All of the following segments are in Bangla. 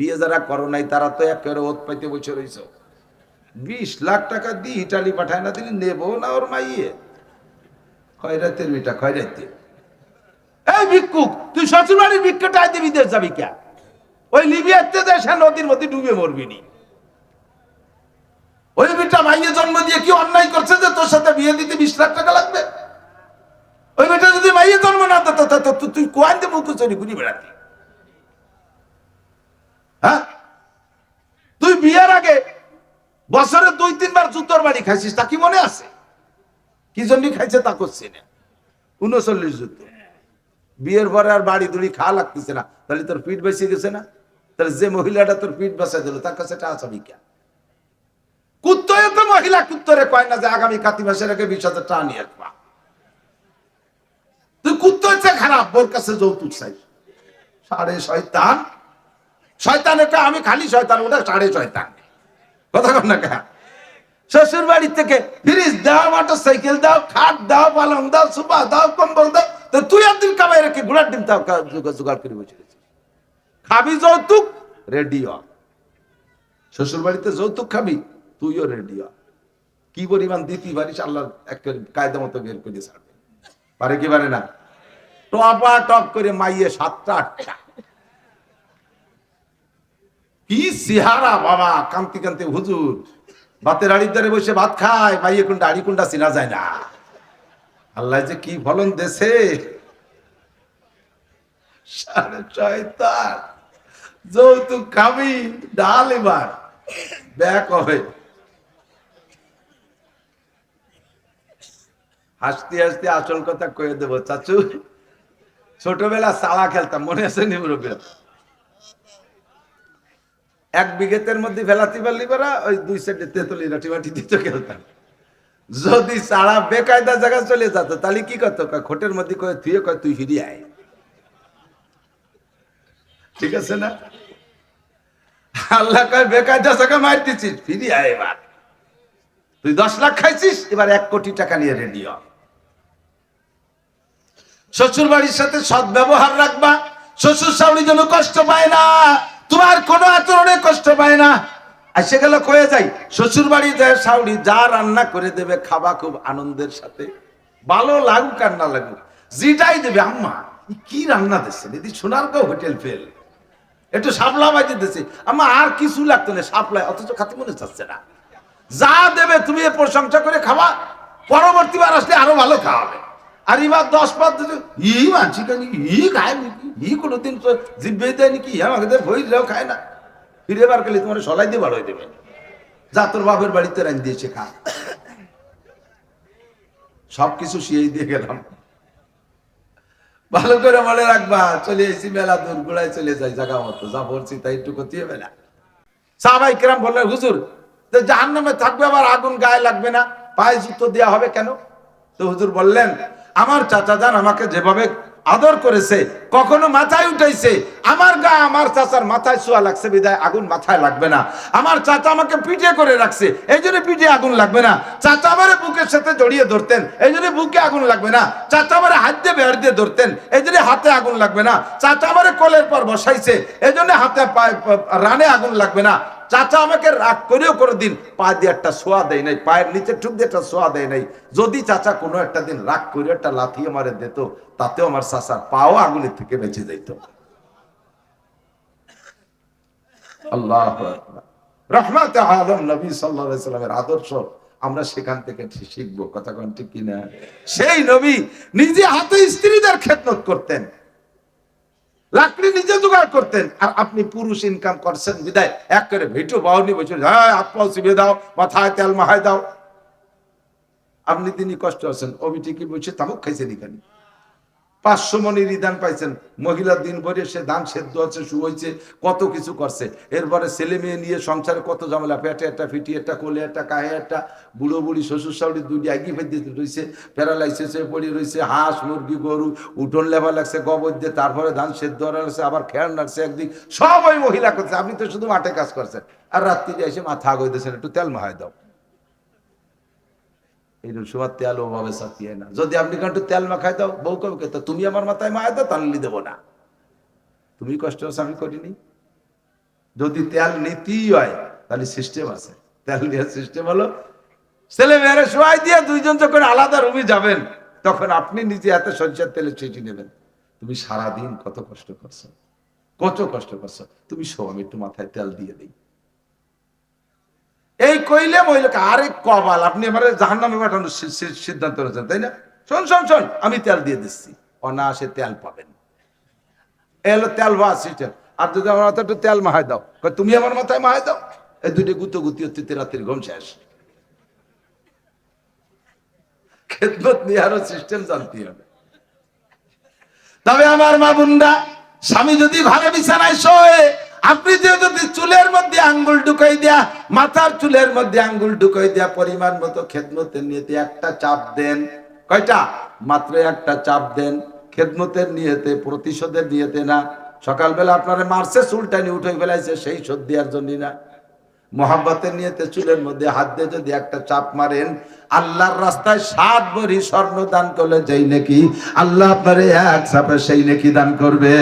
বিয়ে যারা করো নাই, তারা তো একেবারে ওত পাইতে বসে রয়েছ বিশ লাখ টাকা দিয়ে ইটালি পাঠায় না দিলি নেব না ওর মাইয়ে? খয়রাতের বিটা, খয়রাতে। এই ভিক্ষুক, তুই শ্বশুর বাড়ির ভিক্ষাটা আইতে বিদেশ যাবি কে? ওই লিবিয়াতে দেশে নদীর মধ্যে ডুবে মরবি নি। ওই বিটা মাইয়ে জন্ম দিয়ে কি অন্যায় করছে যে তোর সাথে বিয়ে দিতে বিশ লাখ টাকা লাগবে? ওই বেটা যদি মাইয়ে জন্ম না দিত তুই কোয়ান দিয়ে মুখ চুরি ঘুরি বেড়াতি। হ্যাঁ? তুই বিয়ের আগে বছরে দুই, তিনবার জুতোর বাড়ি খাইছিস, তা কি মনে আছে? কি জন্য খাইছে তা করছি না। উনচল্লিশ জুতো। বিয়ের পরে আর বাড়ি দুড়ি খাওয়া লাগতেছে না। তাহলে তোর পিঠ বেশি গেছে না? তাহলে যে মহিলাটা তোর পিঠ বাসায় দিল, তার কাছে টাকা চাবি কে? কুত্তরে তো মহিলা, কুত্তরে কয় না যে আগামী কাতি মাসের আগে বিশ হাজার টাকা নিয়ে আসবা। তুই কুত্ত হচ্ছে খারাপ ওর কাছে যৌতুক চাই। সাড়ে শয়তান। শয়তান এটা আমি খালি শয়তান, ওটা সাড়ে শয়তান। কথা কর না শ্বশুর বাড়ি থেকে ফ্রিজ দাও মোটর সাইকেল দাও, খাট দাও, পালং দাও, সুপা দাও, কম্বল দাও, তো তুই একদিন কামাই রেখে ঘোড়ার ডিম কা- জোগাড় করে বসে। খাবি যৌতুক রেডি হ। শ্বশুর বাড়িতে যৌতুক খাবি, তুইও রেডি হ। কি পরিমাণ দিতি পারিস আল্লাহ একটা কায়দা মতো বের করে ছাড়বে। পারে কি পারে না? টপা টপ করে মাইয়ে সাতটা, আটটা। কি সিহারা বাবা, কান্তি কান্তি, হুজুর। ভাতের আড়ির ধারে বসে ভাত খায় মাইয়ে কোনটা আড়ি কোনটা চিনা যায় না। আল্লাহ যে কি ফলন দেশে সাড়ে যৌতুক খাবি, ডাল এবার, ব্যাক হবে। হাসতে হাসতে আসল কথা কয়ে দেবো, চাচু। ছোটবেলা সালা খেলতাম, মনে আছে নিমরবেল এক বিঘেতের মধ্যে ফেলাতে পারলি পারা ওই দুই সাইডে তেতুলি লাঠি মাটি দিতে খেলতাম। যদি সারা বেকায়দা জায়গা চলে যেত, তাহলে কি করতো? খোটের মধ্যে কয়ে তুই কয়, তুই ফিরি আয়। ঠিক আছে না? আল্লাহ কয়, বেকায়দা জায়গা মার দিছিস ফিরি আয় এবার। তুই দশ লাখ খাইছিস, এবার এক কোটি টাকা নিয়ে রেডি হ। শ্বশুর বাড়ির সাথে সৎ ব্যবহার রাখবা শ্বশুর শাশুড়ি যেন কষ্ট পায় না। তোমার কোনো আচরণে কষ্ট পায় না। আসে গেল কয়ে যাই শ্বশুর বাড়ি যায় শাউড়ি যা রান্না করে দেবে, খাবা খুব আনন্দের সাথে। ভালো লাগুক আর না লাগুক, যেটাই দেবে, আম্মা কি রান্না দিচ্ছে দিদি সোনার গাঁও হোটেল ফেল। একটু সাপলা বাজে দিচ্ছে। আম্মা, আর কিছু লাগতো না সাপলায় অথচ খাতে মনে চাচ্ছে না। যা দেবে, তুমি প্রশংসা করে খাবা। পরবর্তীবার আসলে আরও ভালো খাওয়াবে। আর এবার দশ দিন ই মানছি কেন? ই খায় ই কোনোদিন তো জিব্বে দেয় নাকি আমাকে দেয় ভইরাও খায় না। ফিরে বার তোমার সলাই দিয়ে হয়ে দেবে যা তোর বাপের বাড়িতে রান দিয়েছে, খা। সব কিছু শিয়েই দিয়ে গেলাম। ভালো করে মনে রাখবা, চলে এসি মেলা দূর, গোড়ায় চলে যাই জায়গা মতো। যা বলছি তাই একটু করতে হবে না। সাহাবাই কিরাম বললেন, হুজুর জাহান নামে থাকবে আবার আগুন গায়ে লাগবে না? পায়ে জুতো দেওয়া হবে কেন? তো হুজুর বললেন, আমার চাচা যান আমাকে যেভাবে আদর করেছে, কখনো মাথায় উঠাইছে, আমার গা, আমার চাচার মাথায় শোয়া লাগছে, বিদায় আগুন মাথায় লাগবে না। আমার চাচা আমাকে পিঠে করে রাখছে, এই জন্য পিঠে আগুন লাগবে না। চাচা আমার বুকের সাথে জড়িয়ে ধরতেন, এই জন্য বুকে আগুন লাগবে না। চাচা আমার হাত দিয়ে বের দিয়ে ধরতেন, এই জন্য হাতে আগুন লাগবে না। চাচা আমার কোলের পর বসাইছে, এই জন্য হাতে রানে আগুন লাগবে না। চাচা আমাকে রাগ করেও করে দিন, পা দিয়ে একটা সোয়া দেয় নাই, পায়ের নিচে ঠুক দিয়ে একটা সোয়া দেয় নাই। যদি চাচা কোনো একটা দিন রাগ করে একটা লাথি আমারে দিত, তাতেও আমার চাচার পাও আগুনের থেকে বেঁচে যাইত। আল্লাহ রহমাত আলম নবী সাল্লামের আদর্শ, আমরা সেখান থেকে শিখব, কথা কোন? সেই নবী নিজে হাতে স্ত্রীদের খেদমত করতেন। লাকড়ি নিজে জোগাড় করতেন। আর আপনি পুরুষ ইনকাম করছেন, বিদায়। এক করে ভিটু বাউনি বলছেন হ্যাঁ হাত পাও দাও, মাথায় তেল মাহায় দাও। আপনি তিনি কষ্ট আছেন অবিটি কি বলছে, তামুক খাইছেন এখানে? পাঁচশো মনি রিদান পাইছেন। মহিলার দিন ভরে সে দান সেদ্ধ আছে শুয়েছে কত কিছু করছে। এরপরে ছেলে মেয়ে নিয়ে সংসারে কত ঝামেলা, পেটে একটা ফিটি, একটা কোলে, একটা কাহে, একটা বুড়ো বুড়ি, শ্বশুর শাশুড়ি দুটি আগি ফেলতে রয়েছে প্যারালাইসিসে পড়ে রয়েছে হাঁস, মুরগি, গরু, উঠোন লেবা লাগছে, গোবর দিয়ে, তারপরে ধান সেদ্ধ লাগছে, আবার খেয়াল রাখছে একদিন, সবাই মহিলা করছে, আপনি তো শুধু মাঠে কাজ করছেন। আর রাত্রিরে এসে মাথা আগই দিয়েছেন একটু তেল মাহায় দাও। এইরকম সময় তেল ওভাবে চাপিয়ে না। যদি আপনি একটু তেল মাখাই দাও, বউ কবে তো তুমি আমার মাথায় মায় দাও, তাহলে দেবো না। তুমি কষ্ট হচ্ছে, আমি করিনি। যদি তেল নিতেই হয়, তাহলে সিস্টেম আছে। তেল দিয়ে সিস্টেম হলো, ছেলে মেয়েরা শোয়াই দিয়ে দুইজন যখন আলাদা রুমে যাবেন, তখন আপনি নিজে এত সঞ্চার তেলে ছিটি নেবেন। তুমি সারাদিন কত কষ্ট করছ, কত কষ্ট করছ। তুমি শো আমি একটু মাথায় তেল দিয়ে দিই। এই কইলে মহিলাকে, আরে কবাল আপনি আমার জাহান নামে পাঠানোর সিদ্ধান্ত নিয়েছেন, তাই না? শোন শোন শোন, আমি তেল দিয়ে দিচ্ছি। অনায়াসে তেল পাবেন। এলো তেল আর যদি আমার মাথায় তেল মাহাই দাও তুমি আমার মাথায় মাহাই দাও, এই দুটো গুতো গুতি হচ্ছে রাত্রির ঘুম শেষ। খেদমত নিয়ে আরও সিস্টেম জানতে হবে। তবে আমার মা বুন্ডা স্বামী যদি ঘরে বিছানায় শোয়ে আপনি যে যদি চুলের মধ্যে আঙ্গুল ঢুকাই দেয়া, মাথার চুলের মধ্যে আঙ্গুল ঢুকাই দেয়া পরিমাণ মতো খেদমতের নিয়েতে একটা চাপ দেন। কয়টা? মাত্র একটা চাপ দেন। খেদমতের নিয়েতে, প্রতিশোধের নিয়েতে না। সকালবেলা আপনারা মারছে, চুলটা নিয়ে উঠে ফেলাইছে, সেই শোধ দেওয়ার জন্যই না। মোহাম্মতের নিয়েতে চুলের মধ্যে হাত দিয়ে যদি একটা চাপ মারেন, আল্লাহর রাস্তায় সাত ভরি স্বর্ণ দান করলে যেই নাকি, আল্লাহ আপনারে এক চাপে সেই নাকি দান করবে।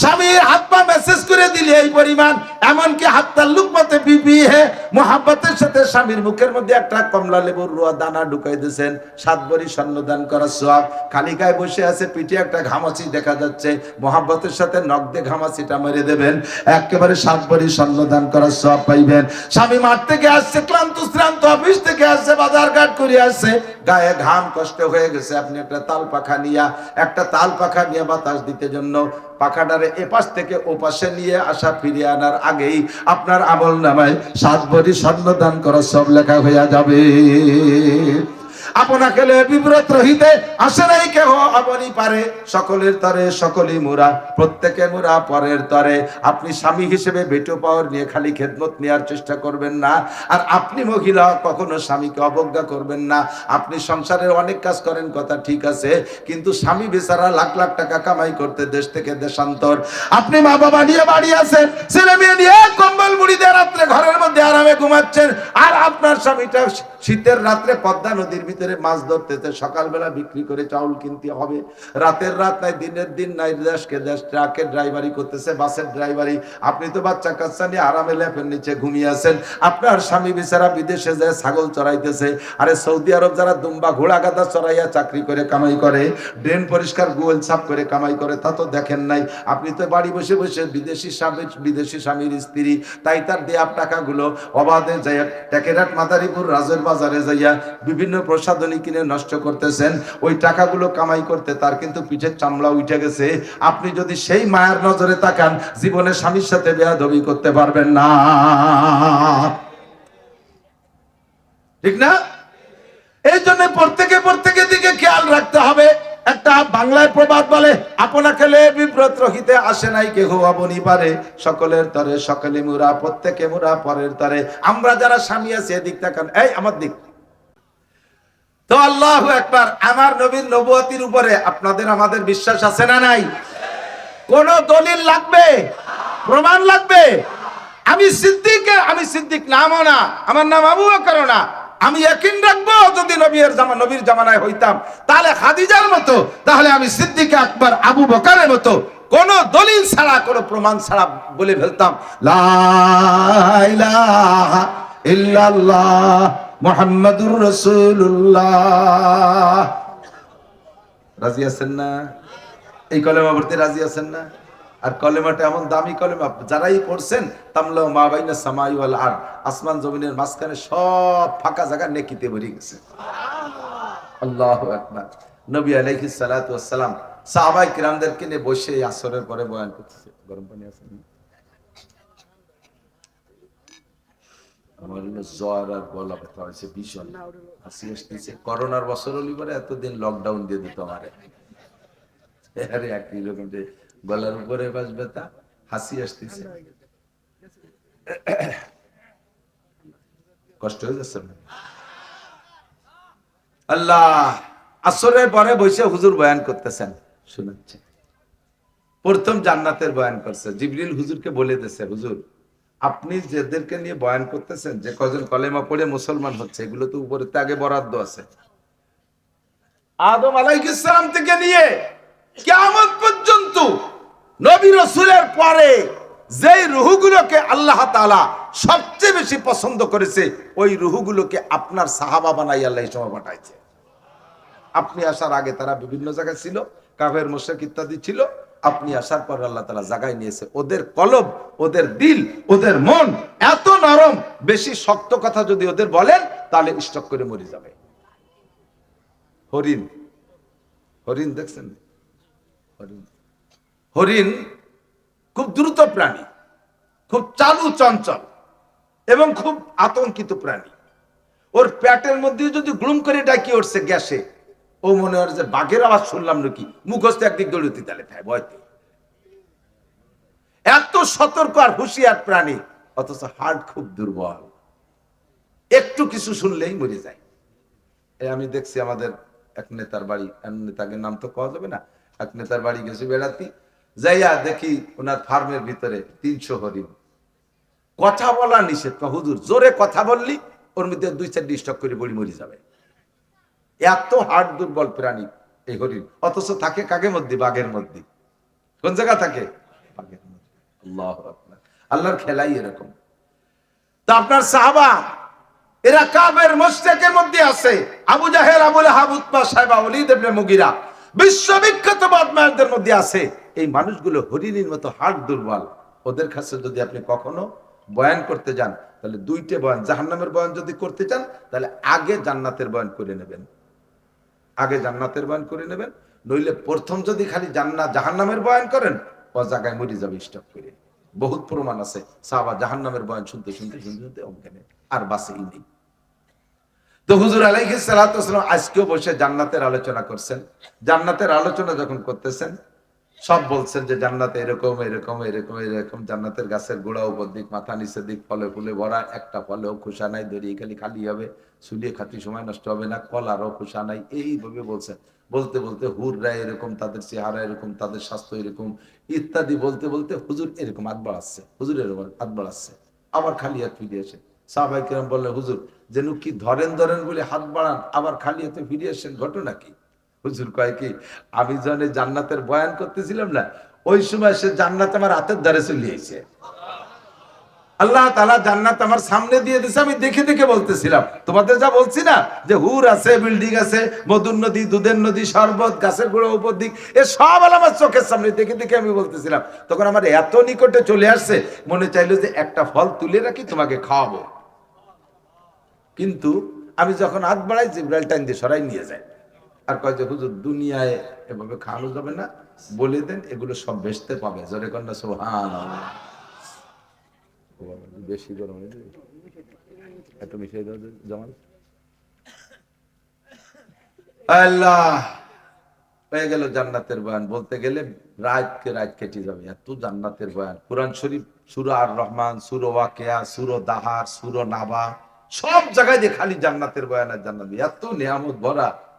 স্বামীর হাত পা মেসেজ করে দিলে এই পরিমাণ। এমনকি হাত তাল্লুক মতে বিবি হে, মোহাব্বতের সাথে স্বামীর মুখের মধ্যে একটা কমলা লেবুর রুয়া দানা ঢুকাই দিয়েছেন। সাত ভরি স্বর্ণ দান সব খালিকায় বসে আছে, পিঠে একটা ঘামাচি দেখা যাচ্ছে। মোহাব্বতের সাথে নখ দিয়ে ঘামাচিটা মেরে দেবেন। একেবারে সাত ভরি স্বর্ণ দান করার সব পাইবেন। স্বামী মাঠ থেকে আসছে, ক্লান্ত শ্রান্ত অফিস থেকে আসছে, বাজার ঘাট করে আসছে। গায়ে ঘাম, কষ্ট হয়ে গেছে। আপনি একটা তাল পাখা নিয়া, একটা তাল পাখা নিয়ে বাতাস দিতে জন্য পাখাটারে এপাশ থেকে ওপাশে নিয়ে আসা ফিরিয়ে আনার আগেই আপনার আমল নামায় সাত ভরি স্বর্ণ দান করা সব লেখা হইয়া যাবে। আপনাকে বিব্রত রহিতে আসে নাই কেহ, আপনি পারে সকলের তরে, সকলেই মোরা, প্রত্যেকে মোরা পরের তরে। আপনি স্বামী হিসেবে বেটো পাওয়ার নিয়ে খালি খেদমত নেওয়ার চেষ্টা করবেন না। আর আপনি মহিলা, কখনো স্বামীকে অবজ্ঞা করবেন না। আপনি সংসারের অনেক কাজ করেন, কথা ঠিক আছে। কিন্তু স্বামী বেচারা লাখ লাখ টাকা কামাই করতে দেশ থেকে দেশান্তর। আপনি মা বাবা নিয়ে বাড়ি আছেন, ছেলে মেয়ে নিয়ে কম্বল মুড়ি দিয়ে রাত্রে ঘরের মধ্যে আরামে ঘুমাচ্ছেন। আর আপনার স্বামীটা শীতের রাত্রে পদ্মা নদীর ভিতরে মাছ ধরতেছে, সকালবেলা বিক্রি করে চাউল কিনতে হবে। রাতের রাত নাই, দিনের দিন নাই, দেশকে দেশ, ট্রাকের ড্রাইভারি করতেছে, বাসের ড্রাইভারি। আপনি তো বাচ্চা কাচ্চা নিয়ে আরামে ল্যাপের নিচে ঘুমিয়ে আছেন। আপনার স্বামী বেচারা বিদেশে যায়, ছাগল চড়াইতেছে। আরে সৌদি আরব যারা দুম্বা ঘোড়া গাদা চড়াইয়া চাকরি করে, কামাই করে, ড্রেন পরিষ্কার গোল সাফ করে কামাই করে, তা তো দেখেন নাই। আপনি তো বাড়ি বসে বসে বিদেশি স্বামী, বিদেশি স্বামীর স্ত্রী, তাই তার দেয়া টাকাগুলো অবাধে যাইয়া টেকেরাট মাদারীপুর, রাজের বাজারে যাইয়া বিভিন্ন প্রসাধনী কিনে নষ্ট করতেছেন, ওই টাকাগুলো কামাই করতে তার কিন্তু পিঠের চামড়া উঠে গেছে। আপনি যদি সেই মায়ের নজরে তাকান, জীবনে স্বামীর সাথে বেয়াদবি করতে পারবেন না। ঠিক না? এই জন্য প্রত্যেকে প্রত্যেকের দিকে খেয়াল রাখতে হবে। একটা বাংলায় প্রবাদ বলে, আপনাকে বিব্রত রহিতে আসে নাই, কেহ আপনি পারে। সকলের তরে, সকলে মুরা, প্রত্যেকে মুরা পরের তরে। আমরা যারা স্বামী আছি, এদিক তাকান। এই, আমার দিক। তো আল্লাহ একবার আমার নবীর নবুয়তির উপরে আপনাদের আমাদের বিশ্বাস আছে না নাই? কোন দলিল লাগবে? প্রমাণ লাগবে? আমি সিদ্দিকের আমি সিদ্দিক নামও না, আমার নাম আবু বকরও না। আমি একিন রাখব যদি নবীর জামা নবীর জামানায় হইতাম। তাহলে খাদিজার মতো, তাহলে আমি সিদ্দিকে আকবর, আবু বকরের মতো, কোন দলিল ছাড়া, কোন প্রমাণ ছাড়া বলে ফেলতাম। লা ইলাহা ইল্লাল্লাহ। মুহাম্মাদুর রাসূলুল্লাহ। রাজি আছেন না? এই কলেমা পড়তে রাজি আছেন না? আর কলেমাটা এমন দামি কলেমা, যারাই পড়ছেন তামলা মা বাইনা সামাই আর আসমান জমিনের মাঝখানে সব ফাঁকা জায়গা নেকিতে ভরে গেছে। আল্লাহ আকবার। নবী আলাইহিস সালাতু ওয়াস সাহাবায়ে কিরামদেরকে নিয়ে বসে আসরের পরে বয়ান করতেছে। গরম পানি আছে আমার জ্বর আর গলা ব্যথা হয়েছে ভীষণ। করোনার বছর হলি পরে এতদিন লকডাউন দিয়ে দিত আরে একই রকম যে গলার উপরে বাস ব্যথা, হাসি কষ্ট হয়ে যাচ্ছে আল্লাহ, আসরের পরে বসে হুজুর বয়ান করতেছেন, শোনাচ্ছে। প্রথম জান্নাতের বয়ান করছে। জিবরিল হুজুরকে বলে দিয়েছে, হুজুর আপনি যেদেরকে নিয়ে বয়ান করতেছেন, যে কজন কলেমা পড়ে মুসলমান হচ্ছে, এগুলো তো উপরে তো আগে বরাদ্দ আছে। আদম আলাইহিসসালাম থেকে নিয়ে কেমন পর্যন্ত নবী রাসূলের পরে যেই রুহুগুলোকে আল্লাহ তাআলা সবচেয়ে বেশি পছন্দ করেছে, ওই রুহুগুলোকে আপনার সাহাবা বানাই আল্লাহ সময় পাঠাইছে। আপনি আসার আগে তারা বিভিন্ন জায়গায় ছিল, কাফের মোশেক ইত্যাদি ছিল আপনি আসার পর আল্লাহ তালা জাগায় নিয়েছে। ওদের কলব, ওদের দিল, ওদের মন এত নরম, বেশি শক্ত কথা যদি ওদের বলেন, তাহলে স্টক করে মরে যাবে। হরিণ হরিণ দেখছেন? হরিণ। হরিণ খুব দ্রুত প্রাণী, খুব চালু চঞ্চল এবং খুব আতঙ্কিত প্রাণী। ওর প্যাটের মধ্যে যদি গ্লুম করে ডাকি উঠছে গ্যাসে। ও মনে হয় যে বাঘের আওয়াজ শুনলাম নাকি? মুখস্থ একদিক দৌড়তে তালে ভয়তে এত সতর্ক আর হুঁশিয়ার প্রাণী, অথচ হার্ট খুব দুর্বল। একটু কিছু শুনলেই মরে যায়। আমি দেখছি আমাদের এক নেতার বাড়ি নেতাকে নাম তো কওয়া যাবে না, এক নেতার বাড়ি গেছি বেড়াতে। যাইয়া দেখি ওনার ফার্মের ভিতরে তিনশো হরিণ। কথা বলা নিষেধ হুজুর, জোরে কথা বললি, ওর মধ্যে দুই চার ডিস্টার্ব করে বড়ি মরি যাবে। এত হার্ট দুর্বল প্রাণী, এই হরিণ। অথচ থাকে কাকের মধ্যে? বাঘের মধ্যে। কোন জায়গা থাকে? আল্লাহর খেলাই এরকম। তা আপনার সাহাবা, এরা কাবের মোস্তেকের মধ্যে আছে। আবু জাহেল আবুল হাবুতবা সাহেবা, ওলিদ ইবনে মুগিরা। বিশ্ববিখ্যাত বদমাশদের মধ্যে আছে। এই মানুষগুলো হরিণীর মতো হাড় দুর্বল। ওদের কাছে যদি আপনি কখনো বয়ান করতে যান, তাহলে দুইটে বয়ান, জাহান্নামের বয়ান যদি করতে চান, তাহলে আগে জান্নাতের বয়ান করে নেবেন। আগে জান্নাতের বয়ান করে নেবেন, নইলে প্রথম যদি খালি জান্নাত জাহান্নামের বয়ান করেন ও জায়গায় মরে যাবে স্টপ করে। বহুত প্রমাণ আছে, সাহাবা জাহান্নামের বয়ান শুনতে শুনতে শুনতে শুনতে অজ্ঞানে, আর বাসেই নেই। তো হুজুর আলাইহি সালাম আজকেও বসে জান্নাতের আলোচনা করছেন। জান্নাতের আলোচনা যখন করতেছেন সব বলছেন যে জান্নাতে এরকম এরকম এরকম এরকম, জান্নাতের গাছের গোড়া উপর দিক, মাথা নিচের দিক, ফলে ফুলে ভরা, একটা ফলেও খুশা নাই, দড়িয়ে খালি খালি হবে, শুলিয়ে খাতি সময় নষ্ট হবে না কলারও খুশা নাই, এইভাবে বলছেন। বলতে বলতে হুররা এরকম, তাদের চেহারা এরকম, তাদের স্বাস্থ্য এরকম, ইত্যাদি বলতে বলতে হুজুর এরকম হাত বাড়াচ্ছে হুজুর এরকম হাত বাড়াচ্ছে আবার খালি হাত ফিরে আসে। সাহাবাই কিরম বললে হুজুর, যেন কি ধরেন ধরেন বলে হাত বাড়ান, আবার খালি হাতে ফিরে আসেন, ঘটনা কি? হুজুর কয় কি, আমি যখন জান্নাতের বয়ান করতেছিলাম না, ওই সময় সে জান্নাত আমার হাতের দ্বারে চলে এসেছে আল্লাহ তালা জান্নাত আমার সামনে দিয়ে দিছে, আমি দেখে দেখে বলতেছিলাম। তোমাদের যা বলছি না, যে হুর আছে, বিল্ডিং আছে, মধুর নদী, দুধের নদী, শরবত, গাছের গুঁড়ো, উপর দিক, এ সব আমার চোখের সামনে দেখে দেখে আমি বলতেছিলাম। তখন আমার এত নিকটে চলে আসছে, মনে চাইলো যে একটা ফল তুলে রাখি, তোমাকে খাওয়াবো। কিন্তু আমি যখন হাত বাড়াই, জিব্রাইল টাইম দিয়ে সরাই নিয়ে যায়। আর কয় যে হুজুর দুনিয়ায় এভাবে খাওয়ানো যাবে না। বলে দেন এগুলো সব বেচতে পাবে। জোরে কন্যা সোহান বেশি গরম একটু মিশিয়ে দাও যে- জামাল। আল্লাহ গেল জান্নাতের বয়ান। বলতে গেলে রাতকে রাত কেটে যাবে। এত জান্নাতের বয়ান। কোরআন শরীফ সুর আর রহমান সুর ওয়াকেয়া সুর দাহার সুর নাবা সব জায়গায় যে খালি জান্নাতের বয়ান আর জান্নাত। এত নিয়ামত ভরা।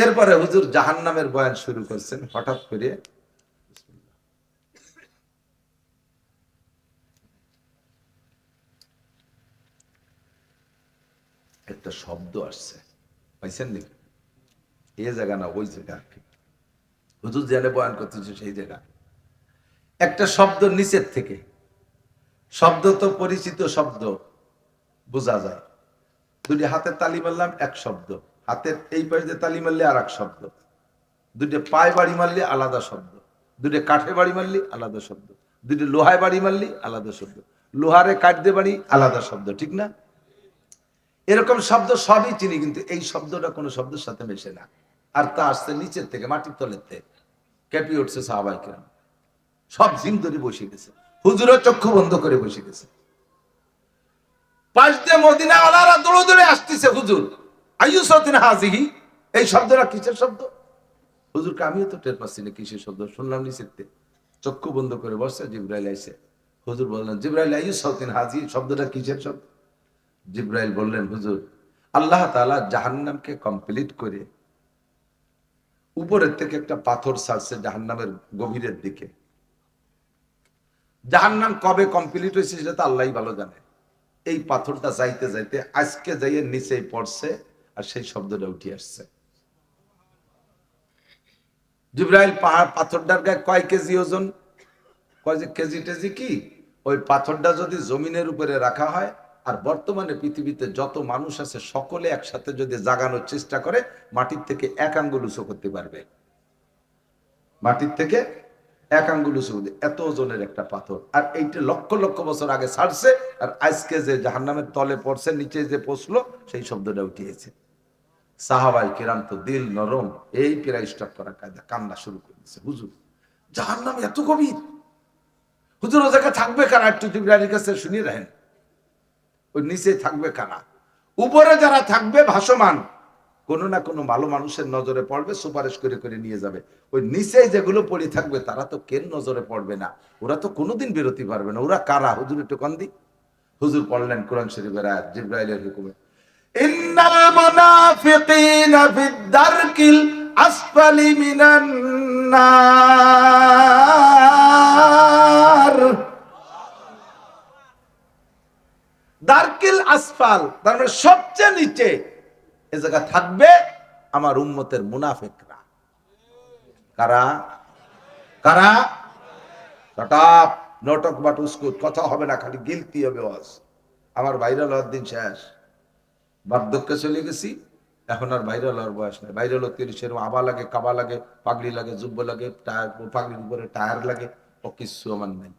এরপরে হুজুর জাহান্নামের বয়ান শুরু করছেন, হঠাৎ করে। একটা শব্দ আসছে। পাইছেন নাকি এ জায়গা না, ওই জায়গা হুজুর জেনে বয়ান করতেছে সেই জায়গা। একটা শব্দ নিচের থেকে। শব্দ তো পরিচিত শব্দ, বোঝা যায়। দুটি হাতের তালি মারলাম, এক শব্দ। হাতের এই পাশে দিয়ে তালি মারলে আর এক শব্দ। দুটো পায়ে বাড়ি মারলে আলাদা শব্দ। দুটো কাঠে বাড়ি মারলি আলাদা শব্দ। দুটো লোহায় বাড়ি মারলি আলাদা শব্দ। লোহারে কাঠ দিয়ে বাড়ি আলাদা শব্দ, ঠিক না? এরকম শব্দ সবই চিনি, কিন্তু এই শব্দটা কোনো শব্দের সাথে মেশে না। আর তা আসছে নিচের থেকে, মাটির তলের থেকে। কেঁপে উঠছে সাহাবাইকেরাম সব জিম ধরে বসে গেছে। হুজুরও চক্ষু বন্ধ করে বসে গেছে। পাশ দিয়ে মদিনা দৌড়ে দৌড়ে আসতেছে হুজুর। আয়ুসতিন হাজিহি এই শব্দটা কিসের শব্দ? হুজুরকে আমিও তো টের পাচ্ছি না কিসের শব্দ। শুনলাম থেকে চক্ষু বন্ধ করে বসছে, জিব্রাইল আইসে। হুজুর বললেন, জিব্রাইল হাজি শব্দটা কিসের শব্দ? জিব্রাইল বললেন, হুজুর, আল্লাহ তাআলা জাহান্নামকে কমপ্লিট করে উপরের থেকে একটা পাথর ছাড়ছে জাহান্নামের গভীরের দিকে। জাহান্নাম কবে কমপ্লিট হয়েছে সেটা তো আল্লাহই ভালো জানে। এই পাথরটা যাইতে যাইতে আজকে যাইয়ে নিচেই পড়ছে আর সেই শব্দটা উঠে আসছে। জিব্রাইল পাহাড়, পাথরটার গায়ে কয় কেজি ওজন? কয় কেজি টেজি কি? ওই পাথরটা যদি জমিনের উপরে রাখা হয়, আর বর্তমানে পৃথিবীতে যত মানুষ আছে, সকলে একসাথে যদি জাগানোর চেষ্টা করে, মাটির থেকে এক আঙ্গুল উঁচু করতে পারবে। মাটির থেকে এক আঙ্গুল উঁচু এত ওজনের একটা পাথর। আর এইটা লক্ষ লক্ষ বছর আগে ছাড়ছে, আর আজকে যে জাহান্নামের তলে পড়ছে, নিচে যে পড়ল সেই শব্দটা উঠিয়েছে সাহাবাই কিরাম তো দিল নরম, এই প্রায় স্টপ করা কায়দা, কান্না শুরু করে দিচ্ছে হুজুর। জাহান্নাম এত গভীর। হুজুর ও জায়গায় থাকবে কারা? একটু জিব্রাইলের কাছে শুনিয়ে রাখেন। ওই নিচে থাকবে কারা? উপরে যারা থাকবে ভাসমান, কোনো না কোনো ভালো মানুষের নজরে পড়বে, সুপারিশ করে করে নিয়ে যাবে। ওই নিচে যেগুলো পড়ে থাকবে, তারা তো কেন নজরে পড়বে না? ওরা তো কোনোদিন বিরতি পারবে না। ওরা কারা? হুজুর, একটু কন্দি হুজুর পড়লেন কোরআন শরীফের আয়াত, জিব্রাইলের হুকুমে। আসফালি মিনান দারকিল আসফাল তার মানে সবচেয়ে নিচে এ জায়গা থাকবে আমার উম্মতের মুনাফিকরা। কারা? কারা? নটক বাট কথা হবে না, খালি গিলতি হবে আমার ভাইরাল দিন শেষ। বার্ধক্যে চলে গেছি। এখন আর ভাইরাল হওয়ার বয়স নাই। হতে গেলে সেরকম আবা লাগে, কাবা লাগে, পাগড়ি লাগে, জুব্ব লাগে, টায়ার, পাগড়ির উপরে টায়ার লাগে, ও কিচ্ছু আমার নাই।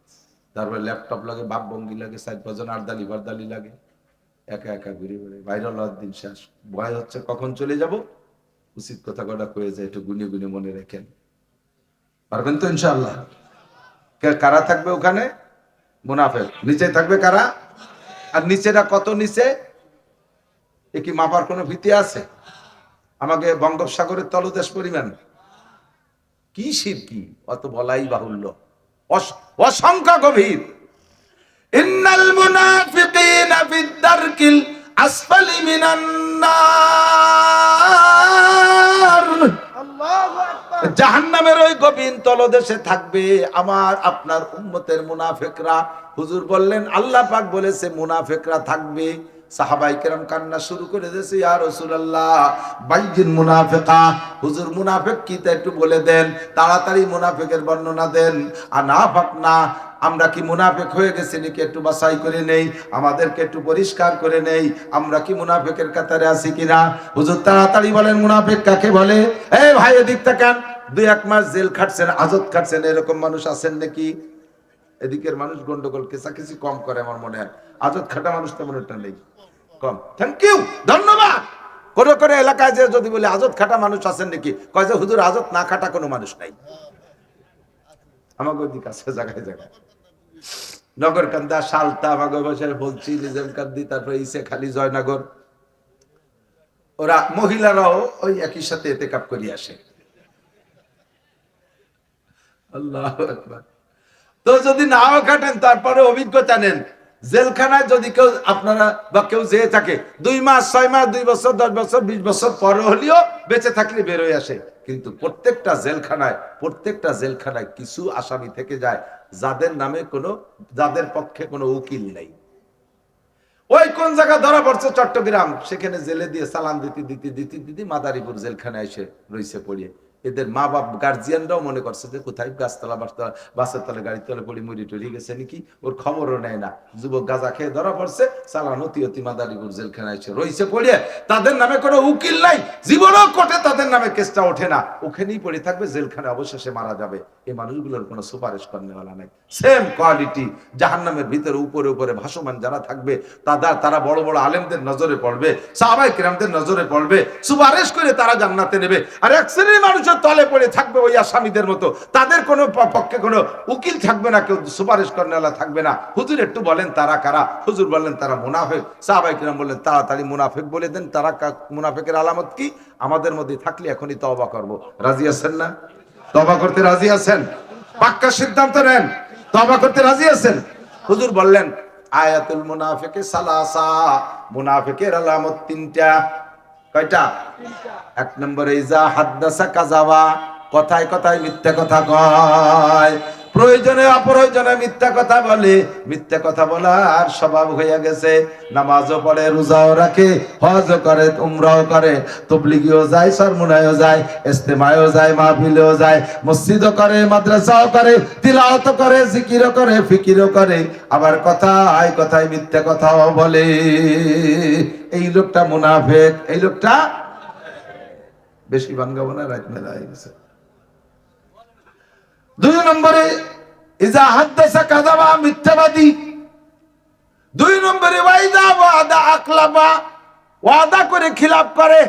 তারপরে ল্যাপটপ লাগে, বাপ বঙ্গি লাগে সাইড বাজন আরদালি বারদালি লাগে। একা একা ঘুরে ঘুরে ভাইরাল হওয়ার দিন শেষ। ভয় হচ্ছে কখন চলে যাব? উচিত কথা কটা কয়ে যায়, একটু গুনে গুনে মনে রেখেন। পারবেন তো ইনশাআল্লাহ? কে- কারা থাকবে ওখানে? মুনাফেক। নিচে থাকবে কারা? আর নিচেরা কত নিচে? এ কি মাপার কোনো ভীতি আছে? আমাকে বঙ্গোপসাগরের তলদেশ পরিমাণ। কি কি? অত বলাই বাহুল্য। অস- অসংখ্য গভীর। ইন্নাল মুনাফিকিনা ফিদ আসফালি মিনান নার। জাহান্নামের ওই গভীর তলদেশে থাকবে আমার আপনার উম্মতের মুনাফিকরা। হুজুর বললেন আল্লাহ পাক বলেছে মুনাফিকরা থাকবে। সাহাবাই কেরাম কান্না শুরু করে দিয়েছে, ইয়া রাসূলুল্লাহ বাইজিন মুনাফিকা। হুজুর মুনাফিক কি তা একটু বলে দেন, তাড়াতাড়ি মুনাফিকের বর্ণনা দেন। আনাফাকনা আমরা কি মুনাফিক হয়ে গেছি নাকি একটু বাছাই করে নেই? আমাদেরকে একটু পরিষ্কার করে নেই? আমরা কি মুনাফেকের কাতারে আছি কিনা? হুজুর তাড়াতাড়ি বলেন, মুনাফেক কাকে বলে? এই ভাই, এদিক তাকান, দুই এক মাস জেল খাটছেন, আজত খাটছেন, এরকম মানুষ আছেন নাকি? এদিকের মানুষ গন্ডগোল কেসাকেসি কম করে আমার মনে হয়। আজত খাটা মানুষ তেমন একটা নেই। কম। থ্যাংক ইউ ধন্যবাদ। করে করে এলাকায় যে যদি বলে আজত খাটা মানুষ আছেন নাকি, কয় যে হুজুর, আজত না খাটা কোনো মানুষ নাই। আমাকে ওদিক আছে, জায়গায় জায়গায়। নগর কান্দা সালতা আমাকে বসে বলছি, নিজাম কান্দি, তারপরে ইসে খালি জয়নগর। ওরা মহিলারাও ওই একই সাথে এতে কাপ করি আসে। আল্লাহ তো যদি নাও কাটেন তারপরে অভিজ্ঞতা নেন। জেলখানায় যদি কেউ আপনারা বা কেউ যেয়ে থাকে, দুই মাস, ছয় মাস, দুই বছর, দশ বছর, বিশ বছর পরে হলেও বেঁচে থাকলে বেরোয় আসে। কিন্তু প্রত্যেকটা জেলখানায় প্রত্যেকটা জেলখানায় কিছু আসামি থেকে যায়, যাদের নামে কোনো, যাদের পক্ষে কোনো উকিল নেই। ওই কোন জায়গা ধরা পড়ছে চট্টগ্রাম, সেখানে জেলে দিয়ে সালাম দিতে দিতে দিতে দিতে মাদারীপুর জেলখানায় এসে রইছে পড়িয়ে। এদের মা বাপ গার্জিয়ানরাও মনে করছে যে, কোথায় গাছতলা বাসতলা বাসের তলে, গাড়ির তলে পড়ি, মুড়ি টুড়ি গেছে নাকি? ওর খবরও নেয় না। যুবক গাজা খেয়ে ধরা পড়ছে। অতি অতি মাদারীপুর জেলখানায় এসে রয়েছে পড়িয়ে তাদের নামে কোনো উকিল নাই। জীবনও কোটে তাদের নামে কেসটা ওঠে না। ওখানেই পড়ে থাকবে জেলখানে অবশেষে মারা যাবে। এই মানুষগুলোর কোনো সুপারিশ নাই। সেম কোয়ালিটি জাহান্নামের ভিতরে, উপরে উপরে ভাসমান যারা থাকবে তারা বড় বড় আলেমদের নজরে পড়বে নজরে পড়বে, সুপারিশ করে তারা জান্নাতে নেবে। আর এক শ্রেণির মানুষের তলে পড়ে থাকবে ওই আসামিদের মতো। তাদের কোনো পক্ষে কোনো উকিল থাকবে না, কেউ সুপারিশ করেনা থাকবে না। হুজুর একটু বলেন, তারা কারা? হুজুর বললেন তারা মুনাফেক। সাহাবাই কিরাম বললেন, তাড়াতাড়ি মুনাফেক বলে দেন, তারা মুনাফেকের আলামত কি? আমাদের মধ্যে থাকলে এখনই তওবা করব। রাজি আছেন না? তবা করতে রাজি আছেন? পাক্কা সিদ্ধান্ত নেন। তবা করতে রাজি আছেন? হুজুর বললেন, আয়াতুল মুনাফিকে সালাসা। মুনাফিকের আলামত তিনটা। কয়টা? এক নম্বরে, ইজা হাদ্দাসা কাজাবা। কথায় কথায় মিথ্যা কথা কয়। প্রয়োজনে অপ্রয়োজনে মিথ্যা কথা বলে, মিথ্যা কথা বলা আর স্বভাব হয়ে গেছে। নামাজও পড়ে, রোজাও রাখে, হজও করে, উমরাও করে, তবলিগিও যায়, সরমুনায়ও যায় ইস্তেমায়ও যায়, মাহফিলেও যায়, মসজিদও করে, মাদ্রাসাও করে, তিলাওয়াতও করে, জিকিরও করে, ফিকিরও করে, আবার কথা আয় কথায় মিথ্যা কথাও বলে। এই লোকটা মুনাফেক, এই লোকটা বেশি বানগাবো না, রাত মেলা হয়ে গেছে। দুই নম্বরে, ইজা হাদ্দাসা মিথ্যাবাদী। দুই নম্বরে, ওয়াইদা ওয়াদা আকলাবা ওয়াদা করে করে।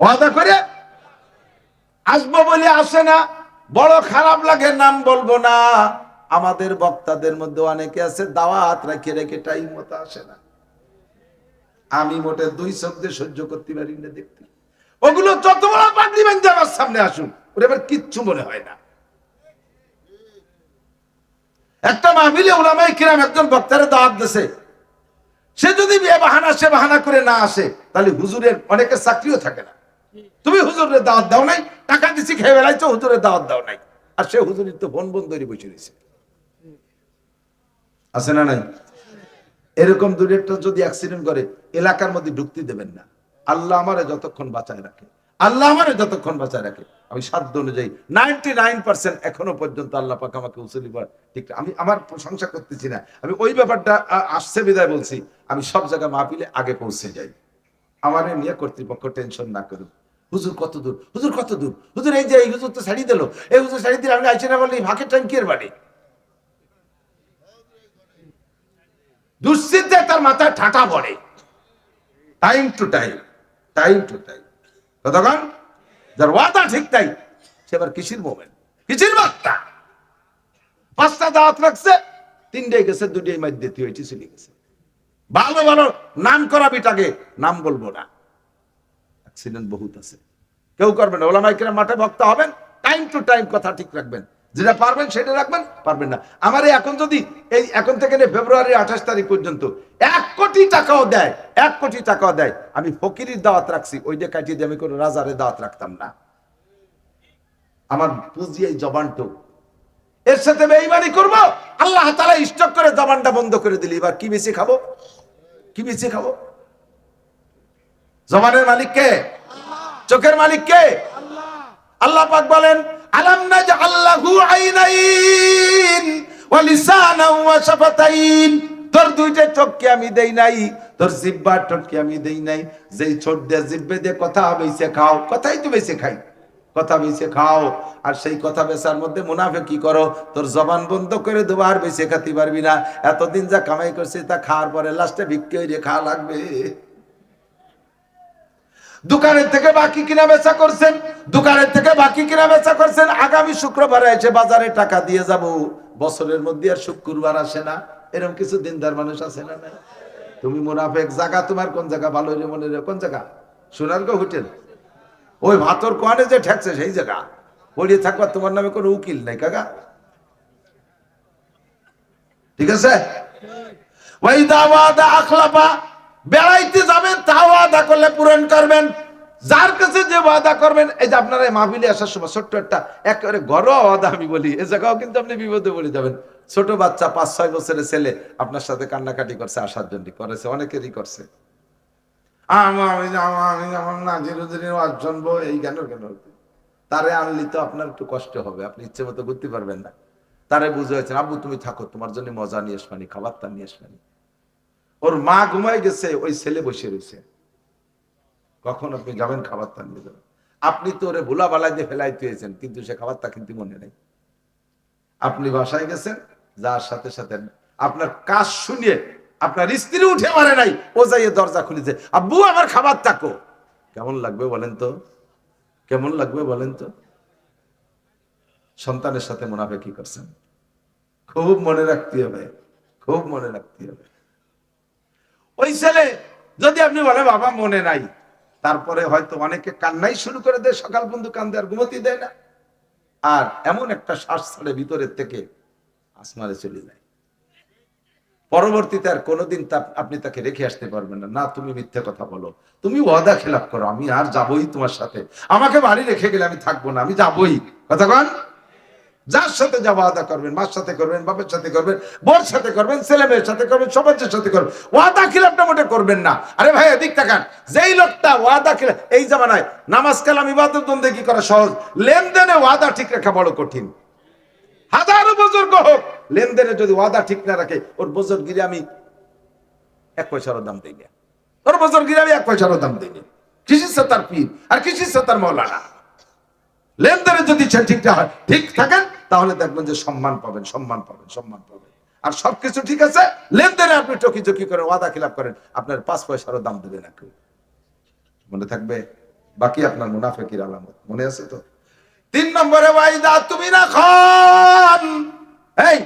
ওয়াদা করে? আসব বলে আসে না। বড় খারাপ লাগে, নাম বলব না। আমাদের বক্তাদের মধ্যে অনেকে আছে, দাওয়াত রেখে রেখে টাইম মতো আসে না। আমি মোটে দুই শব্দে সহ্য করতে পারি না দেখতে। ওগুলো যত বড় পাগলি বান্ধে আমার সামনে আসুন ওটা এবার কিচ্ছু মনে হয় না। একটা মাহফিলে ওলামাই কিরাম একজন বক্তারে দাওয়াত দিছে। সে যদি বিয়ে বাহানা, সে বাহানা করে না আসে, তাহলে হুজুরের অনেকের চাকরিও থাকে না। তুমি হুজুরের দাওয়াত দাও নাই, টাকা দিছি, খেয়ে বেড়াইছো হুজুরের দাওয়াত দাও নাই। আর সে হুজুরের তো ফোন বন্ধ করে বসে রয়েছে। আছে না নাই? এরকম দূর একটা যদি অ্যাক্সিডেন্ট করে, এলাকার মধ্যে ঢুকতে দেবেন না। আল্লাহ আমারে যতক্ষণ বাঁচায় রাখে। আল্লাহ আমারে যতক্ষণ বাঁচায় রাখে। আমি সাধ্য অনুযায়ী নাইনটি নাইন পার্সেন্ট এখনও পর্যন্ত আল্লাহ পাক আমাকে উসলিবার ঠিক আমি আমার প্রশংসা করতেছি না। আমি ওই ব্যাপারটা আসছে বিদায় বলছি, আমি সব জায়গায় মাহফিলে আগে পৌঁছে যাই। আমার নিয়ে কর্তৃপক্ষ টেনশন না করুক। হুজুর কত দূর? হুজুর কত দূর? হুজুর এই যে, এই হুজুর তো শাড়ি দিল। এই হুজুর শাড়ি দিলে আমি আইসে না বললে ভাগের কি বাড়ি। দুশ্চিন্তায় তার মাথায় ঠাটা পড়ে। Time to time time to time কতক্ষণ? যার ওয়াদা ঠিক তাই সে আবার কিসির মোমেন? কিসির বার্তা পাঁচটা দাঁত রাখছে তিনটাই গেছে দুটাই মাঝ দিতে হয়েছে, চলে গেছে। ভালো ভালো, নাম করাবি তাকে নাম বলব না। অ্যাক্সিডেন্ট বহুত আছে। কেউ করবেন না। মাইকের মাঠে বক্তা হবেন টাইম টু টাইম কথা ঠিক রাখবেন। যেটা পারবেন সেটা রাখবেন, পারবেন না। আমার এখন যদি এই এখন থেকে নিয়ে ফেব্রুয়ারি আঠাশ তারিখ পর্যন্ত এক কোটি টাকাও দেয়, এক কোটি টাকাও দেয়, আমি ফকিরির দাওয়াত রাখছি, ওইটা কাটিয়ে দিয়ে আমি কোনো রাজারের দাওয়াত রাখতাম না। আমার পুঁজি এই জবানটুক এর সাথে বেইমানি করব, আল্লাহ তালা স্টক করে জবানটা বন্ধ করে দিলি। এবার কি বেশি খাব? কি বেশি খাব? জবানের মালিক কে? চোখের মালিক কে? আল্লাহ পাক বলেন আলাম নাজআল্লাহু আইনাইন ওয়া লিসানাও ওয়া শাফাতাইন। তোর দুইটা চোখকে আমি দেই নাই, তোর জিহ্বার ঠোঁটকে আমি দেই নাই। যেই ছোট দিয়ে জিহ্বে দিয়ে কথা বেঁচে খাও, কথাই তো বেঁচে খাই। কথা বেঁচে খাও, আর সেই কথা বেচার মধ্যে মুনাফে কি করো? তোর জবান বন্ধ করে দেবো আর বেঁচে খাতে পারবি না। এতদিন যা কামাই করছিস তা খাওয়ার পরে লাস্টে ভিক্ষে খাওয়া লাগবে। দোকানের থেকে বাকি কিনা বেচা করছেন, দোকানের থেকে বাকি কিনা বেচা করছেন, আগামী শুক্রবারে এসে বাজারে টাকা দিয়ে যাব। বছরের মধ্যে আর শুক্রবার আসে না। এরকম কিছু দিনদার মানুষ আছে না তুমি মুনাফেক জায়গা, তোমার কোন জায়গা ভালো হইলে মনে কোন জায়গা? সোনারগাঁও হোটেল? ওই ভাতর কোয়ানে যে ঠেকছে সেই জায়গা। পড়িয়ে থাকবার তোমার নামে কোনো উকিল নাই, কাকা। ঠিক আছে? ওয়াদা আখলাফা বেড়াইতে যাবেন তা ওয়াদা করলে পূরণ করবেন। যার কাছে যে ওয়াদা করবেন, এই যে আপনারা এই মাহফিলে আসার সময় ছোট্ট একটা, একেবারে ঘরোয়া ওয়াদা আমি বলি, এ জায়গাও কিন্তু আপনি বিপদে পড়ে যাবেন। ছোট বাচ্চা, পাঁচ, ছয় বছরের ছেলে আপনার সাথে কান্নাকাটি করছে, আসার জন্য করেছে, অনেকেরই করছে। তারে আপনি ইচ্ছে মতো ঘুরতে পারবেন না। তারে বুঝে হয়েছেন আব্বু, তুমি থাকো, তোমার জন্য মজা নিয়ে আসবানি খাবার তা নিয়ে আসবানি। ওর মা ঘুমাই গেছে, ওই ছেলে বসে রয়েছে। কখন আপনি যাবেন খাবার তা নিয়ে যাবেন। আপনি তো ওরে ভোলা বালাই দিয়ে ফেলাই তুয়েছেন কিন্তু সে খাবারটা কিন্তু মনে নেই। আপনি বাসায় গেছেন, যার সাথে সাথে আপনার কাজ শুনিয়ে আপনার স্ত্রী উঠে মারে নাই, ও যাইয়ে দরজা খুলেছে, আব্বু, আমার খাবার তাকো কেমন লাগবে বলেন তো? কেমন লাগবে বলেন তো? সন্তানের সাথে মুনাফে কি করছেন। খুব মনে রাখতে হবে, খুব মনে রাখতে হবে। ওই ছেলে, যদি আপনি বলে, বাবা, মনে নাই। তারপরে হয়তো অনেকে কান্নাই শুরু করে দেয়, সকাল বন্ধু কান্দে আর ঘুমতি দেয় না। আর এমন একটা শ্বাস ছাড়ে ভিতরের থেকে, আসমানে চলে যায়। পরবর্তীতে আর কোনোদিন আপনি তাকে রেখে আসতে পারবেন না। না, তুমি মিথ্যে কথা বলো। তুমি ওয়াদা খেলাপ করো। আমি আর যাবই তোমার সাথে। আমাকে বাড়ি রেখে গেলে আমি থাকব না। আমি যাবই। কথা কন? যার সাথে যা ওয়াদা করবেন, মার সাথে করবেন, বাপের সাথে করবেন, বোর সাথে করবেন, ছেলে মেয়ের সাথে করবেন, সমাজের সাথে করবেন, ওয়াদা খিলাফটা মোটে করবেন না। আরে ভাই, এদিক তাকান। যেই লোকটা ওয়াদা খিলাফ, এই জামানায় নামাজ কালাম, ইবাদত বন্দেগী করা সহজ? লেনদেনে ওয়াদা ঠিক রাখা বড় কঠিন। হাজারো বুজুর্গ হোক, লেনদেনে যদি ওয়াদা ঠিক না রাখে, ওর বুজুর্গিরি আমি এক পয়সারও দাম দিই না। ওর বুজুর্গিরি আমি এক পয়সারও দাম দিই না। কিসির সাথে তার পীর, আর কিসির সাথে তার মৌলানা। লেনদেনে যদি সে ঠিক হয়, ঠিক থাকেন, তাহলে দেখবেন যে সম্মান পাবেন সম্মান পাবেন সম্মান পাবেন। আর সবকিছু ঠিক আছে, লেনদেনে আপনি টকি চকি করেন, ওয়াদা খিলাপ করেন, আপনার পাঁচ পয়সারও দাম দেবে না কেউ মনে থাকবে? বাকি আপনার মুনাফেকির আলামত, মনে আছে তো? তিন নম্বরে, ওয়াইদা তুমি না খান। এই,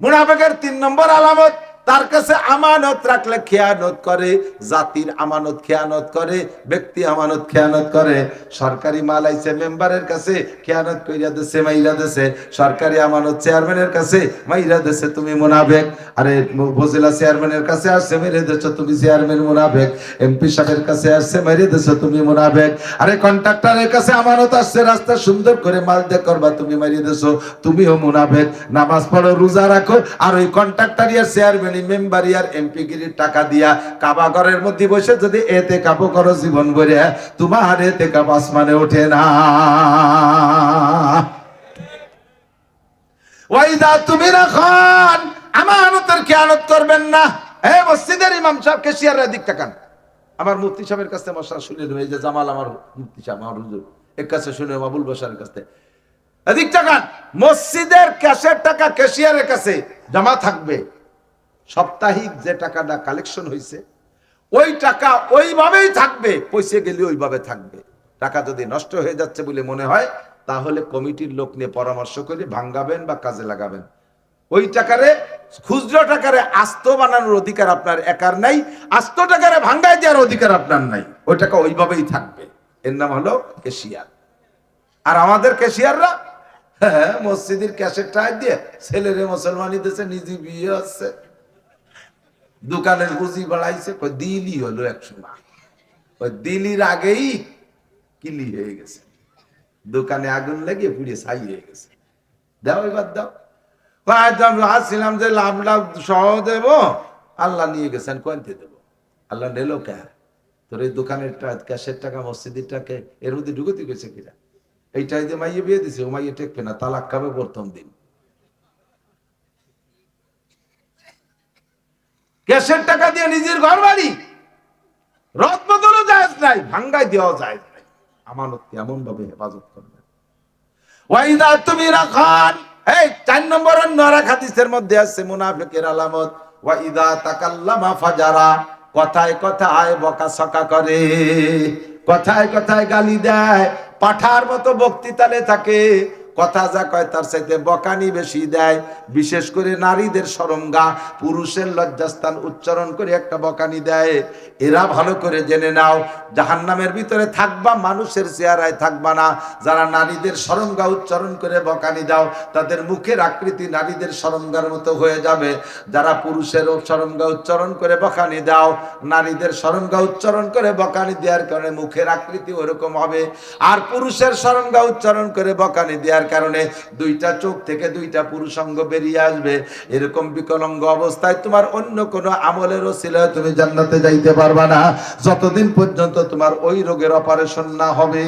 মুনাফেকের তিন নম্বর আলামত। তার কাছে আমানত রাখলে খেয়ানত করে, জাতির আমানত খেয়ানত করে, ব্যক্তি আমানত খেয়ানত করে। সরকারি মাল আইছে মেম্বারের কাছে, খেয়ানত কইরা দেছে, মাইরা দেছে। সরকারি আমানত চেয়ারম্যানের কাছে, মাইরা দেছে, তুমি মুনাফেক। আরে, উপজেলা চেয়ারম্যানের কাছে আসছে, মেরে দেছো, তুমি চেয়ারম্যান মুনাফেক। এমপি সাহেবের কাছে আসছে, মেরে দেছো, তুমি মুনাফেক। আরে, কন্ট্রাক্টরের কাছে আমানত আসছে, রাস্তা সুন্দর করে মাল দিয়ে করবা, তুমি মারিয়ে দেছো, তুমিও মুনাফেক। নামাজ পড়ো, রোজা রাখো, আর ওই কন্ট্রাক্টর ইয়ার চেয়ারম্যান মেম্বার ইয়ার এমপি গিরির টাকা দিয়া কাবা ঘরের মধ্যে বসে যদি এতে কাপো করো জীবন ভরে, তোমার এতে কাপ আসমানে ওঠে না। ওয়াইদা, তুমি রাখান, আমানতের খেয়ানত করবেন না। হে মসজিদের ইমাম সাহেব কেশিয়ারের দিক তাকান আমার মুফতি সাহেবের কাছে মশা শুনে এই যে জামাল আমার মুফতি সাহেব, আমার হুজুর, এর কাছে শুনে বাবুল বসারের কাছে। এদিক তাকান মসজিদের ক্যাশের টাকা কেশিয়ারের কাছে জমা থাকবে। সাপ্তাহিক যে টাকাটা কালেকশন হয়েছে ওই টাকা ওইভাবেই থাকবে, পয়সে গেলে ওইভাবে থাকবে। টাকা যদি নষ্ট হয়ে যাচ্ছে বলে মনে হয়, তাহলে কমিটির লোক নিয়ে পরামর্শ করে ভাঙ্গাবেন বা কাজে লাগাবেন। ওই টাকারে, খুচরো টাকারে আস্ত বানানোর অধিকার আপনার একার নাই, আস্ত টাকারে ভাঙ্গায় দেওয়ার অধিকার আপনার নাই। ওই টাকা ওইভাবেই থাকবে। এর নাম হলো কেশিয়ার আর আমাদের কেশিয়াররা হ্যাঁ মসজিদের ক্যাশের টাই দিয়ে ছেলেরে মুসলমানি দেশে নিজে বিয়ে হচ্ছে। দোকানের পুঁজি বাড়াইছে দিলি হলো এক সময় ওই দিলির আগেই কিলি হয়ে গেছে। দোকানে আগুন লেগে পুড়ে ছাই হয়ে গেছে। দাও, এবার দাও। আসছিলাম যে লাভ লাভ সহ দেব, আল্লাহ নিয়ে গেছেন কোয়ান্তে দেব? আল্লাহ নিলো কে? তোর এই দোকানের ক্যাশের টাকা, মসজিদের টাকা, এর মধ্যে ঢুকতে গেছে কিনা এইটাই যে মাইয়ে বিয়ে দিছে, ও মাইয়ে টেকবে না, তালাক খাবে প্রথম দিন। গ্যাসের টাকা দিয়ে নিজের ঘর বাড়ি রথ বদলও যায় নাই, ভাঙ্গাই দেওয়া যায় নাই। আমানত এমন ভাবে হেফাজত করবে। ওয়াইদা তুমি রাখান এই চার নম্বর নরা হাদিসের মধ্যে আছে মুনাফিকের আলামত। ওয়াইদা তাকাল্লামা ফাজারা। কথায় কথায় বকা সকা করে। কথায় কথায় গালি দেয়। পাঠার মতো বক্তৃতালে থাকে। কথা যা কয় তার চাইতে বকানি বেশি দেয়। বিশেষ করে নারীদের সরঙ্গা, পুরুষের লজ্জাস্থান উচ্চারণ করে একটা বকানি দেয়। এরা ভালো করে জেনে নাও, জাহান্নামের ভিতরে থাকবা, মানুষের চেহারায় থাকবা না। যারা নারীদের সরঙ্গা উচ্চারণ করে বকানি দাও, তাদের মুখের আকৃতি নারীদের সরঙ্গার মতো হয়ে যাবে। যারা পুরুষের সরঙ্গা উচ্চারণ করে বকানি দাও, নারীদের সরঙ্গা উচ্চারণ করে বকানি দেওয়ার কারণে মুখের আকৃতি ওরকম হবে। আর পুরুষের সরঙ্গা উচ্চারণ করে বকানি দেওয়ার কারণে দুইটা চোখ থেকে দুইটা পুরুষাঙ্গ বেরিয়ে আসবে। এরকম বিকলঙ্গ অবস্থায় তোমার অন্য কোনো আমলেরও ছিল তুমি জান্নাতে যাইতে পারবা না। যতদিন পর্যন্ত তোমার ওই রোগের অপারেশন না হবে।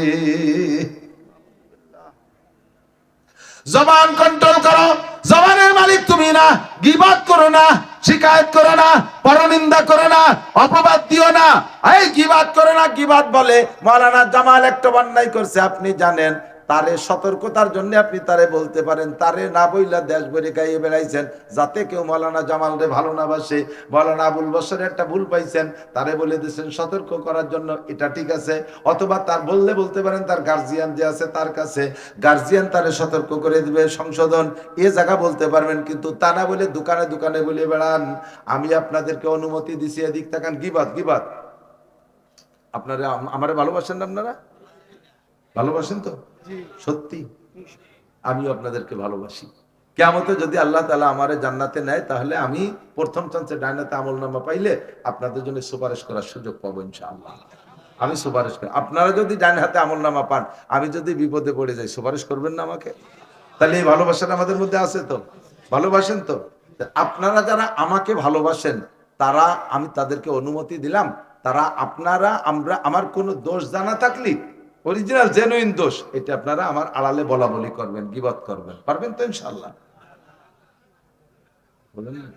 জবান কন্ট্রোল করো। জবানের মালিক তুমি না। গিবাদ করো না। শিকায়ত করো না। পরনিন্দা করো না। অপবাদ দিও না। এই গিবাদ করো না। গিবাদ বলে মাওলানা জামাল একটা অন্যায় করছে। আপনি জানেন তারে সতর্কতার জন্য আপনি তারে বলতে পারেন, তারে না বইলা দেশ ভরে গাইয়ে বেড়াইছেন, যাতে কেউ মৌলানা জামাল রে ভালো না বাসে, মৌলানা আবুল বসরে একটা ভুল পাইছেন, তারে বলে দিয়েছেন সতর্ক করার জন্য এটা ঠিক আছে। অথবা তার বললে বলতে পারেন তার গার্জিয়ান যে আছে তার কাছে গার্জিয়ান তারে সতর্ক করে দিবে সংশোধন। এ জায়গা বলতে পারবেন, কিন্তু তা না বলে দোকানে দোকানে বলে বেড়ান। আমি আপনাদেরকে অনুমতি দিছি, এদিক তাকান, গিবাদ গিবাদ। আপনারা আম- আমারে ভালোবাসেন আপনারা? ভালোবাসেন তো? সত্যি। আমিও আপনাদেরকে ভালোবাসি। কেমতে যদি আল্লাহ তালা আমার জান্নাতে নেয় তাহলে আমি প্রথম চান্সে ডাইনাতে আমল নামা পাইলে আপনাদের জন্য সুপারিশ করার সুযোগ পাবো ইনশাআল্লাহ। আমি সুপারিশ করি। আপনারা যদি ডাইন হাতে আমল নামা পান আমি যদি বিপদে পড়ে যাই সুপারিশ করবেন না আমাকে? তাহলে এই ভালোবাসাটা আমাদের মধ্যে আছে তো? ভালোবাসেন তো আপনারা যারা আমাকে ভালোবাসেন তারা আমি তাদেরকে অনুমতি দিলাম। তারা আপনারা আমরা আমার কোনো দোষ জানা থাকলে অরিজিনাল জেনুইন দোষ। এটা আপনারা আমার আড়ালে বলা বলি করবেন, গিবত করবেন। পারবেন তো ইনশাল্লাহ বলেন না।